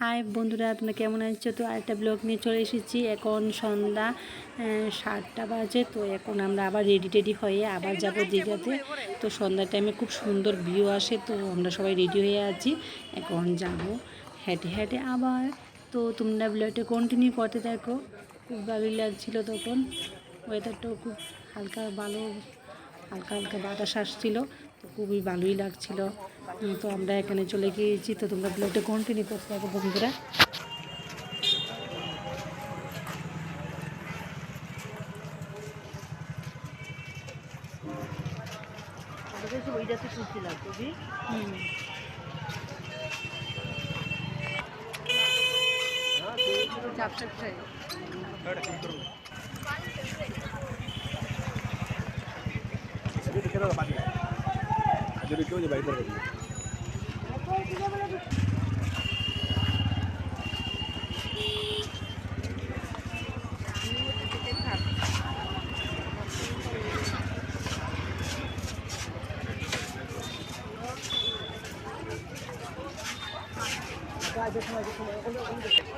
High বন্ধুরা, তোমরা কেমন আছো? তো আরেকটা ব্লগ নিয়ে চলে এসেছি। এখন সন্ধ্যা সাতটা বাজে, তো এখন আমরা আবার রেডি টেডি হয়ে আবার যাব দীঘাতে। তো সন্ধ্যার টাইমে খুব সুন্দর ভিউ আসে, তো আমরা সবাই রেডি হয়ে আছি। এখন যাব হেঁটে হেঁটে আবার। তো তোমরা ব্লগটা কন্টিনিউ করতে থাকো। খুব ভালোই লাগছিল তখন। ওয়েদারটাও খুব হালকা ভালো, হালকা হালকা বাতাস আসছিল, তো খুবই ভালোই লাগছিল। তো আমরা এখানে চলে গিয়েছি তো তোমরা ব্লগটা কন্টিনিউ করতে থাকো বন্ধুরা যদি কেউ যে বাড়িতে Guys, just come on, just come on.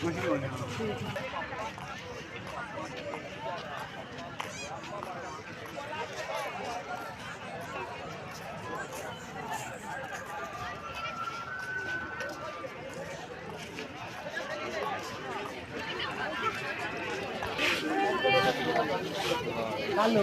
조심히 오네요. ভালো।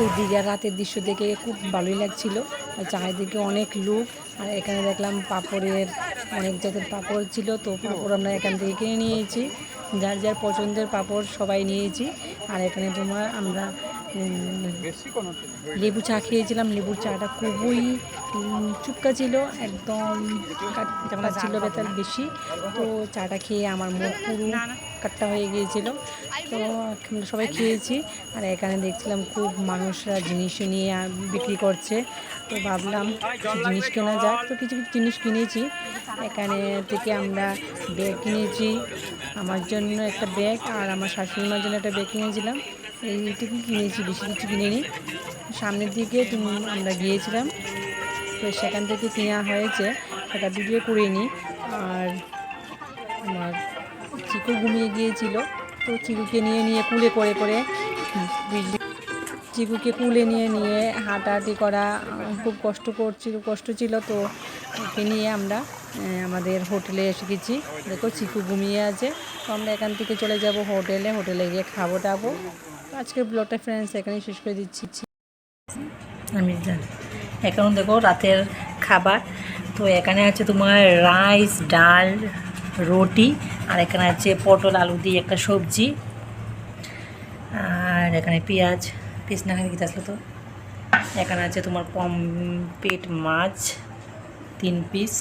তো দীঘার রাতের দৃশ্য দেখে খুব ভালোই লাগছিল। আর চারিদিকে অনেক লোক, আর এখানে দেখলাম পাপড়ের অনেক জাতের পাপড় ছিল, তো পাপড় আমরা এখান থেকে কিনে নিয়েছি। যার যার পছন্দের পাপড় সবাই নিয়েছি। আর এখানে তোমার আমরা লেবু চা খেয়েছিলাম, লেবুর চাটা খুবই চুপকা ছিল, একদম ছিল বেতাল বেশি। তো চাটা খেয়ে আমার মুখ পুরো কাট্টা হয়ে গিয়েছিল। তো সবাই খেয়েছি, আর এখানে দেখছিলাম খুব মানুষরা জিনিস নিয়ে বিক্রি করছে। তো ভাবলাম জিনিস কেনা যাক। তো কিছু কিছু জিনিস কিনেছি। এখানে থেকে আমরা ব্যাগ কিনেছি। আমার জন্য একটা ব্যাগ আর আমার শাশুড়ি মার জন্য একটা ব্যাগ কিনেছিলাম। এইটুকু কিনেছি, বেশি কিছু কিনিনি। সামনের দিকে তুমি- আমরা গিয়েছিলাম, তো সেখান থেকে কেনা হয়েছে, সেটা ভিডিও নিই আর আমার চিকু ঘুমিয়ে গিয়েছিল, তো চিকুকে নিয়ে নিয়ে কুলে করে করে চিকুকে কুলে নিয়ে নিয়ে হাঁটাহাঁটি করা, খুব কষ্ট করছিল কষ্ট ছিল, তো ওকে নিয়ে আমরা আমাদের হোটেলে এসে গেছি। দেখো, চিকু ঘুমিয়ে আছে, তো আমরা এখান থেকে চলে যাব হোটেলে হোটেলে গিয়ে খাব টাবো আজকের ব্লগটা ফ্রেন্ডস এখানেই শেষ করে দিচ্ছি। আমি এখন দেখো রাতের খাবার। তো এখানে আছে তোমার রাইস ডাল, রুটি, আর এখানে আছে পটল, আলু দিয়ে একটা সবজি। আর এখানে পেঁয়াজ। পিস না খালি আসলো তো এখানে আছে তোমার পমপেট মাছ, তিন পিস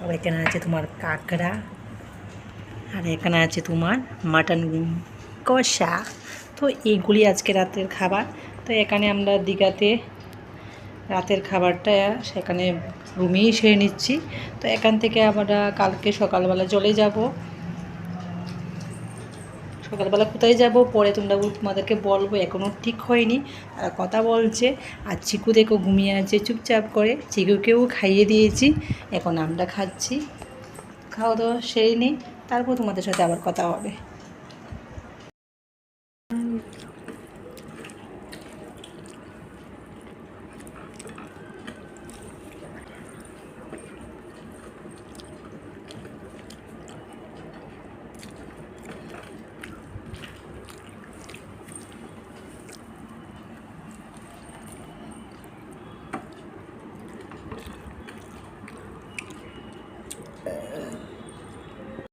আর এখানে আছে তোমার কাঁকড়া। আর এখানে আছে তোমার মাটন কষা। তো এইগুলি আজকে রাতের খাবার। তো এখানে আমরা দীঘাতে রাতের খাবারটা সেখানে রুমেই সেরে নিচ্ছি। তো এখান থেকে আমরা কালকে সকালবেলা চলে যাব। সকালবেলা কোথায় যাব? পরে তোমরা তোমাদেরকে বলব এখনও ঠিক হয়নি। তারা কথা বলছে, আর চিকু দেখো ঘুমিয়ে আছে, চুপচাপ করে। চিকুকেও খাইয়ে দিয়েছি, এখন আমরা খাচ্ছি। খাওয়া দাওয়া সেরে নিই, তারপর তোমাদের সাথে আবার কথা হবে।